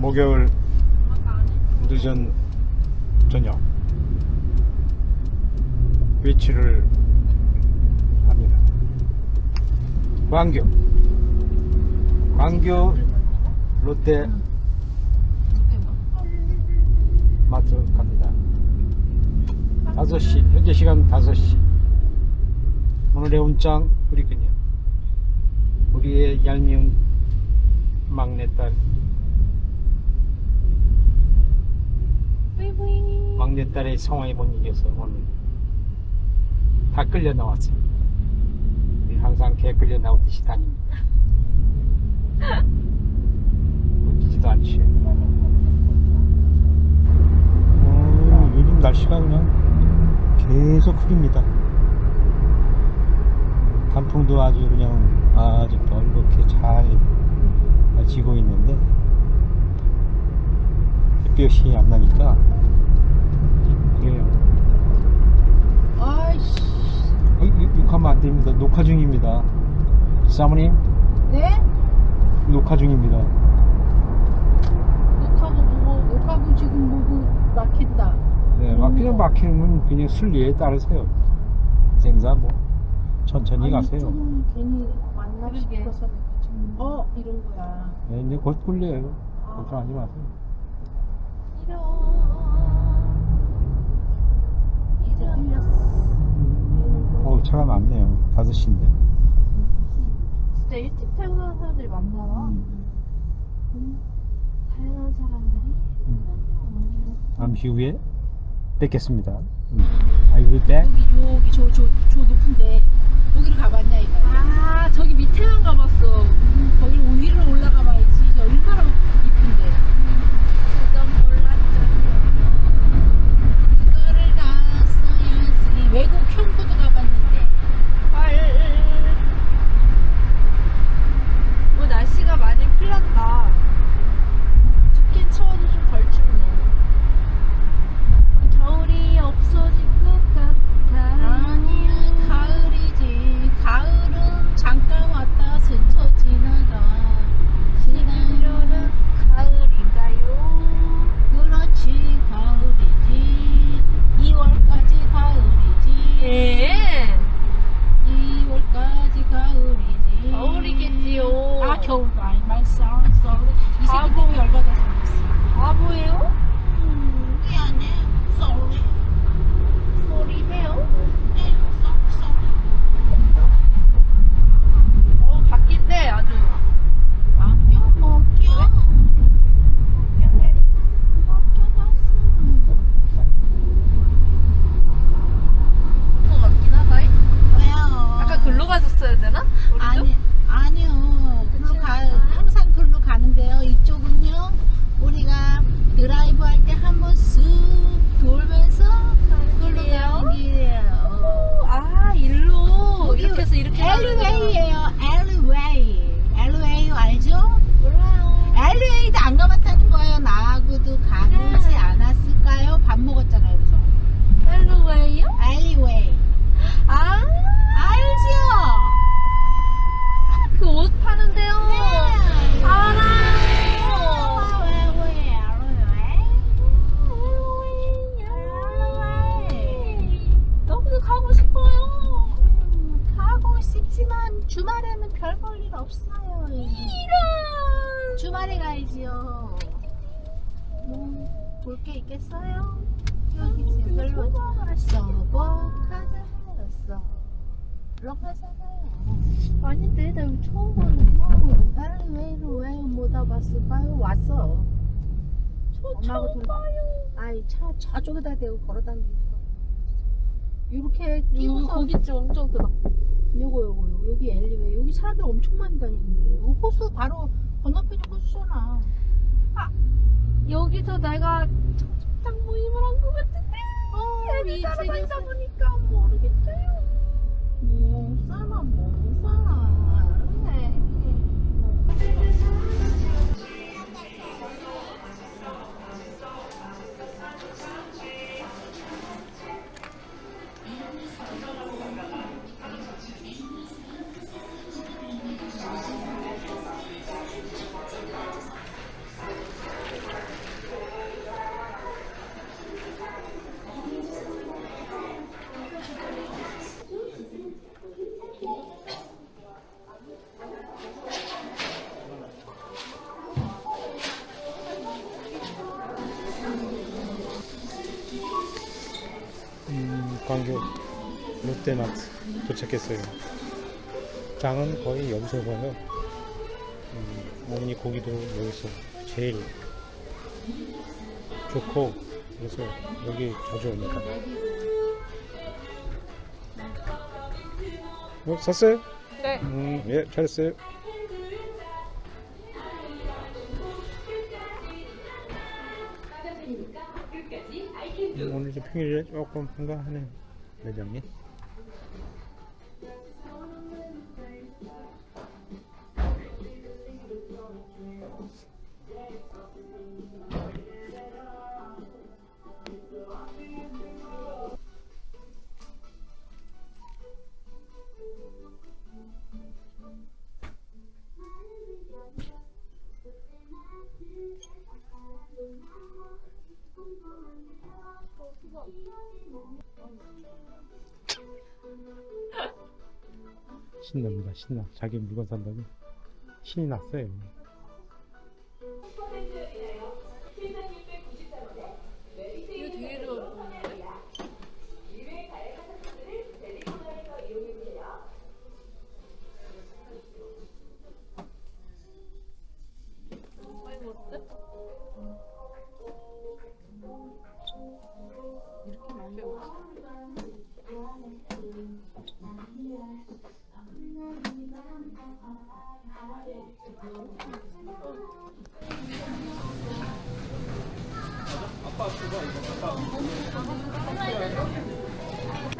목요일 늦은 저녁 외출을 합니다. 광교 광교 롯데 마트 갑니다. 5시 현재 시간 5시 오늘의 운짱 우리 그녀 우리의 얄미운 막내딸 막내딸의 성화에 못 이겨서 오늘 다 끌려 나왔어요. 항상 개 끌려 나오듯이 다닙니다. 웃기지도 않지. 어, 요즘 날씨가 그냥 계속 흐립니다. 단풍도 아주 그냥 아주 벌겋게 잘 지고 있는데 햇볕이 안 나니까 그래요. 아이씨. 어, 욕- 욕하면 안 됩니다. 녹화 중입니다. 사모님 네? 녹화 중입니다. 녹화고 뭐고 녹화고 지금 뭐고 막힌다. 네, 막 그냥 막히면 그냥 순리에 따르세요. 생사 뭐 천천히 아니, 가세요. 조금 괜히 만나. 싶어서 어 이런 거야. 네, 이제 곧 굴려요. 걱정하지 마세요. 이제. 어, 차가 많네요. 5시인데. 진짜 일찍 퇴근하는 사람들이 많나 봐. 다양한 사람들이. 잠시 후에 뵙겠습니다. 음. I will be back. 여기 저기 저저저 높은데 거기를 가봤냐 이거. 아, 저기 밑에만 가봤어. 거기 위로 올라 주말에 가야지요. 뭐 볼 게 있겠어요? 여기 지금 별로 써보 가자 했어. 럭하잖아요. 아닌데, 나 여기 처음 보는 거. 엘리웨이로 왜못 와봤을까요? 왔어. 저 처음 돌- 봐요. 아이 차 저쪽에다 대고 걸어다니면서 이렇게 여기 끼고서 고깃집 엄청 크다. 요거 요거 요거 여기 엘리웨이 여기 사람들 엄청 많이 다니는데 요 호수 바로 건너편이 호수잖아 여기서 내가 청첩장 모임을 한 것 같은데. 어 애들 따라다니다 보니까 모르겠어요. 못 살아 못 살아 광교 롯데마트 도착했어요. 장은 거의 여기서 봐요. 음, 어머니 고기도 여기서 제일 좋고 그래서 여기 자주 오니까. 어, 샀어요? 네. 음, 예, 잘했어요. 평일에 조금 한가하네 매장이. 신납니다 신나. 자기 물건 산다고? 신이 났어요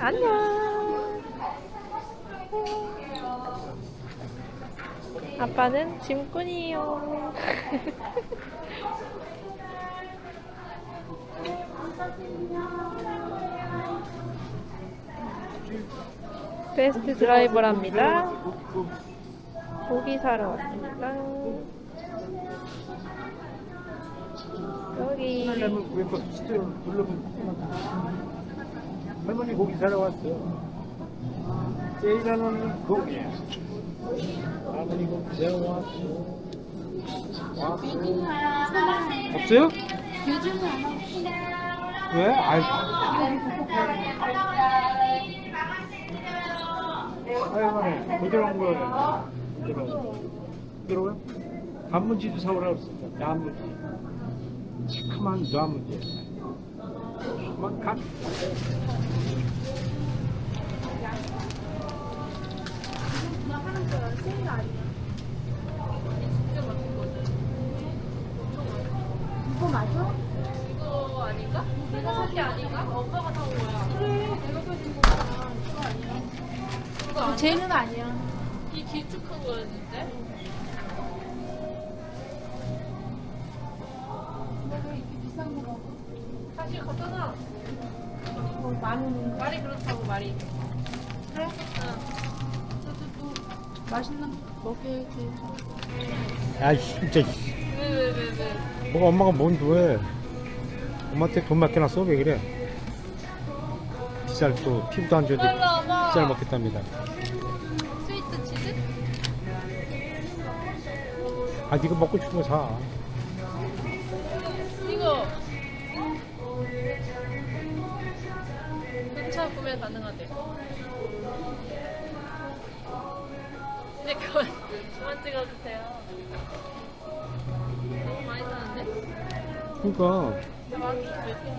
안녕. 아빠는 짐꾼이에요. 베스트 드라이버랍니다. 고기 사러 왔습니다. 여기 할머니 고기 사러 왔어 제일하는 고기. 할머니 고기 사러 왔어 없어요? 요즘은 안 하고 왜? 아이 아이고 부드러운 거 부드러운. 부드러워요? 단무지도 사오라고 그랬어 단무지. 시큼한 단무지 갓 이거 맞아? 이거 아닌가? 내가 산게 아닌가? 엄마가 사온 거야. 그래, 내가 사준 거야. 이거 아니야. 이거 아니야? 쟤는 아니야. 이 길쭉한 거였는데? 내가 이렇게 비싼 거 먹어. 다시 갖다 놔. 뭐 많은 말이 그렇다고 말이. 그래? 응. 맛있는 거 먹여야지. 야 진짜 왜, 왜, 왜, 왜? 뭐가 엄마가 뭔데 왜 엄마한테 돈 맡겨놨어 왜 그래 비쌀 또 피부도 안 좋은데 와봐. 비쌀 먹겠답니다 스위트 치즈? 아 네가 먹고 싶은 거 사 가능하대. 이제 그만, 그만 찍어도 돼요. 너무 많이 사는데? 몇 개?